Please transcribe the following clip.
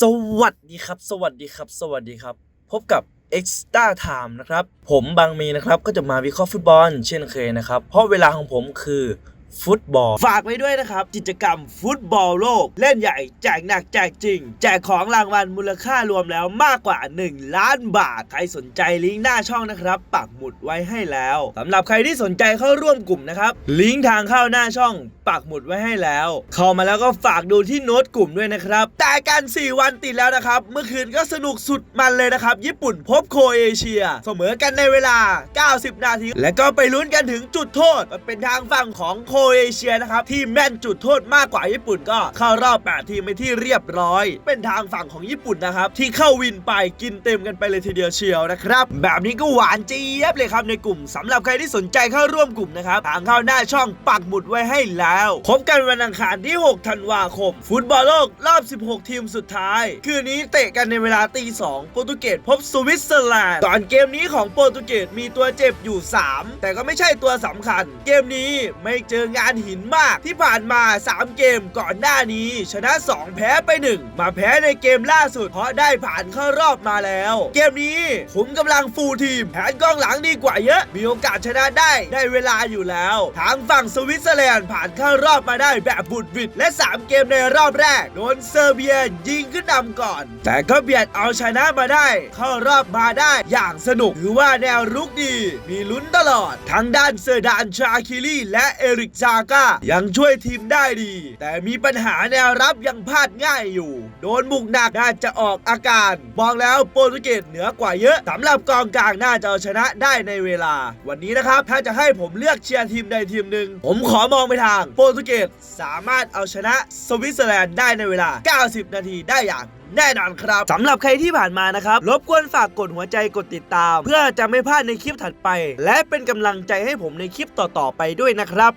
สวัสดีครับ สวัสดีครับ สวัสดีครับ พบกับ Extra Time นะครับ ผมบางมีนะครับ ก็จะมาวิเคราะห์ฟุตบอลเช่นเคยนะครับ เพราะเวลาของผมคือ ฟุตบอล ฝากไว้ด้วยนะครับ กิจกรรมฟุตบอลโลก เล่นใหญ่ แจกหนักแจกจริง แจกของรางวัลมูลค่ารวมแล้วมากกว่า 1 ล้านบาท ใครสนใจลิงก์หน้าช่องนะครับ ปักหมุดไว้ให้แล้วสำหรับใครที่สนใจเข้าร่วมกลุ่มนะครับลิงก์ทางเข้าหน้าช่อง ปักหมุดไว้ให้แล้ว เข้ามาแล้วก็ฝากดูที่โน้ตกลุ่มด้วยนะครับแต่กัน 4 วันติดแล้วนะครับเมื่อคืนก็สนุกสุดมันเลยนะครับ ญี่ปุ่นพบโคเอเชีย เสมอกันในเวลา 90 นาที และก็ไปลุ้นกันถึงจุดโทษเป็นทางฝั่งของโคเอเชียนะครับที่แม่นจุดโทษมากกว่าญี่ปุ่นก็เข้ารอบ 8 ทีมไปที่เรียบร้อย เป็นทางฝั่งของญี่ปุ่นนะครับที่เข้าวินไปกินเต็มกันไปเลยทีเดียวเชียวนะครับ แบบนี้ก็หวานเจี๊ยบเลยครับในกลุ่มสำหรับใครที่สนใจเข้าร่วมกลุ่มนะครับทางเข้าหน้าช่องปักหมุดไว้ให้แล้วพบกันวันอังคารที่ 6 ธันวาคม ฟุตบอลโลกรอบ 16 ทีมสุดท้าย คืนนี้เตะกันในเวลาตี2โปรตุเกสพบสวิตเซอร์แลนด์ก่อนเกมนี้ของโปรตุเกสมีตัวเจ็บอยู่ 3 แต่ก็ไม่ใช่ตัวสำคัญ เกมนี้ไม่เจองานหินมากที่ผ่านมา 3 เกมก่อนหน้านี้ ชนะ 2 แพ้ไป 1 มาแพ้ในเกมล่าสุด เพราะได้ผ่านเข้ารอบมาแล้ว เกมนี้ขุมกำลังฟูลทีมแผนกองหลังดีกว่าเยอะ มีโอกาสชนะได้ได้เวลาอยู่แล้วทางฝั่งสวิตเซอร์แลนด์ผ่านเข้ารอบมาได้แบบบุดวิดและ 3 เกมในรอบแรกโดนเซอร์เบียยิงขึ้นนำก่อน แต่ก็เบียดเอาชนะมาได้ เข้ารอบมาได้อย่างสนุกถือว่าแนวรุกดี มีลุ้นตลอด ทั้งด้านเซอร์ดานชาคิลี่และเอริกซาก้ายังช่วยทีมได้ดี แต่มีปัญหาแนวรับยังพลาดง่ายอยู่ โดนบุกหนักน่าจะออกอาการบอกแล้วโปรตุเกสเหนือกว่าเยอะสำหรับกองกลางน่าจะเอาชนะได้ในเวลา วันนี้นะครับถ้าจะให้ผมเลือกเชียร์ทีมใดทีมหนึ่งผมขอมองไปทางโปรตุเกสสามารถเอาชนะสวิตเซอร์แลนด์ได้ในเวลา 90 นาทีได้อย่างแน่นอนครับสำหรับใครที่ผ่านมานะครับ รบกวนฝากกดหัวใจกดติดตาม เพื่อจะไม่พลาดในคลิปถัดไป และเป็นกำลังใจให้ผมในคลิปต่อๆไปด้วยนะครับ